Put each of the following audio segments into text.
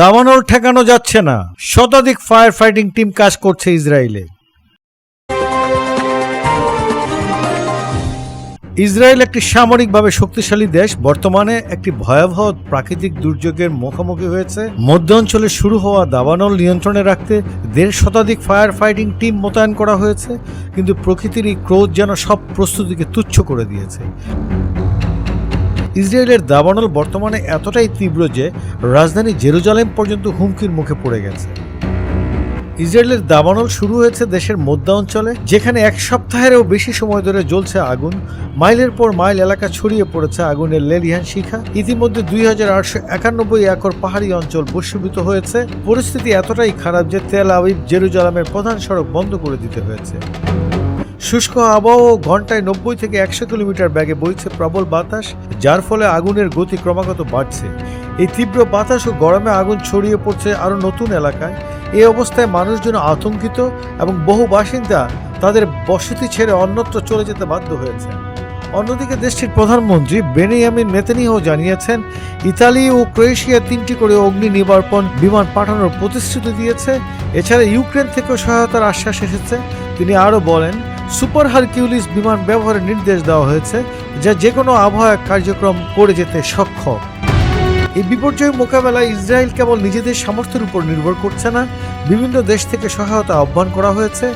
দাবানল ঠেকানো যাচ্ছে না। শতাধিক ফায়ার ফাইটিং টিম কাজ করছে ইসরায়েলে। ইসরায়েল একটি সামরিকভাবে শক্তিশালী দেশ, বর্তমানে একটি ভয়াবহ প্রাকৃতিক দুর্যোগের মুখোমুখি হয়েছে। মধ্য অঞ্চলে শুরু হওয়া দাবানল নিয়ন্ত্রণে রাখতে দেড় শতাধিক ফায়ার ফাইটিং টিম মোতায়েন করা হয়েছে, কিন্তু প্রকৃতির এই ক্রোধ যেন সব প্রস্তুতিকে তুচ্ছ করে দিয়েছে। ইসরায়েলের দাবানল বর্তমানে এতটাই তীব্র যে রাজধানী জেরুজালেম পর্যন্ত হুমকির মুখে পড়ে গেছে। ইসরায়েলের দাবানল শুরু হয়েছে দেশের মধ্যাঞ্চলে যেখানে এক সপ্তাহেরও বেশি সময় ধরে জ্বলছে আগুন। মাইলের পর মাইল এলাকা ছড়িয়ে পড়েছে আগুনের লেলিহান শিখা। ইতিমধ্যে দুই হাজার আটশো একানব্বই একর পাহাড়ি অঞ্চল বর্ষীভূত হয়েছে। পরিস্থিতি এতটাই খারাপ যে তেল আবিব জেরুজালামের প্রধান সড়ক বন্ধ করে দিতে হয়েছে। শুষ্ক আবহাওয়া ঘন্টায় নব্বই থেকে একশো কিলোমিটার ব্যাগে বইছে প্রবল বাতাস, যার ফলে আগুনের গতি ক্রমাগত বাড়ছে। এই তীব্র বাতাস ও গরমে আগুন ছড়িয়ে পড়ছে আরও নতুন এলাকায়। এই অবস্থায় মানুষজন আতঙ্কিত এবং বহু বাসিন্দা তাদের বসতি ছেড়ে অন্যত্র চলে যেতে বাধ্য হয়েছে। অন্যদিকে দেশটির প্রধানমন্ত্রী বেনিয়ামিন নেতানিয়াহু জানিয়েছেন, ইতালি ও ক্রোয়েশিয়া তিনটি করে অগ্নি নিবারণ বিমান পাঠানোর প্রতিশ্রুতি দিয়েছে। এছাড়া ইউক্রেন থেকেও সহায়তার আশ্বাস এসেছে। তিনি আরও বলেন সুপার হারকিউলিস বিমান ব্যবহারের নির্দেশ দেওয়া হয়েছে যা যে কোনো আবহাওয়া কার্যক্রম করে যেতে সক্ষম। এই বিপর্যয় মোকাবেলায় ইসরায়েল কেবল নিজেদের সামর্থ্যের উপর নির্ভর করছে না, বিভিন্ন দেশ থেকে সহায়তা আহ্বান করা হয়েছে।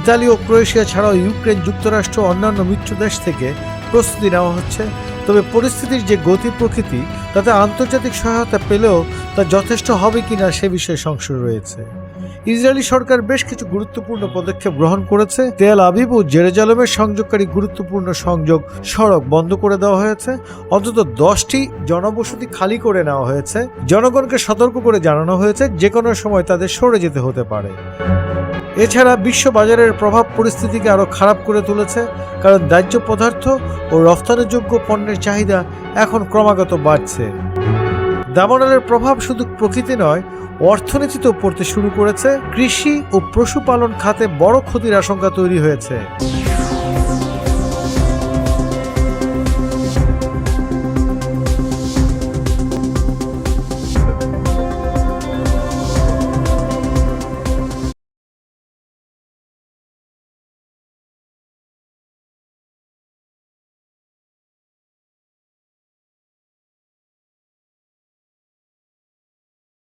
ইতালি ও ক্রোয়েশিয়া ছাড়াও ইউক্রেন যুক্তরাষ্ট্র অন্যান্য মিত্র দেশ থেকে প্রস্তুতি নেওয়া হচ্ছে। তবে পরিস্থিতির যে গতি প্রকৃতি, তাতে আন্তর্জাতিক সহায়তা পেলেও তা যথেষ্ট হবে কিনা সে বিষয়ে সংশয় রয়েছে। ইসরায়েলি সরকার বেশ কিছু গুরুত্বপূর্ণ পদক্ষেপ গ্রহণ করেছে। তেল আবিব ও জেরুজালেমের সংযোগকারী গুরুত্বপূর্ণ সংযোগ সড়ক বন্ধ করে দেওয়া হয়েছে। অন্তত দশটি জনবসতি খালি করে নেওয়া হয়েছে। জনগণকে সতর্ক করে জানানো হয়েছে যে কোনো সময় তাদের সরে যেতে হতে পারে। এছাড়া বিশ্ব বাজারের প্রভাব পরিস্থিতিকে আরও খারাপ করে তুলেছে, কারণ দাহ্য পদার্থ ও রফতানিযোগ্য পণ্যের চাহিদা এখন ক্রমাগত বাড়ছে। দাবানলের প্রভাব শুধু প্রকৃতি নয় অর্থনীতিতেও পড়তে শুরু করেছে, কৃষি ও পশুপালন খাতে বড় ক্ষতির আশঙ্কা তৈরি হয়েছে।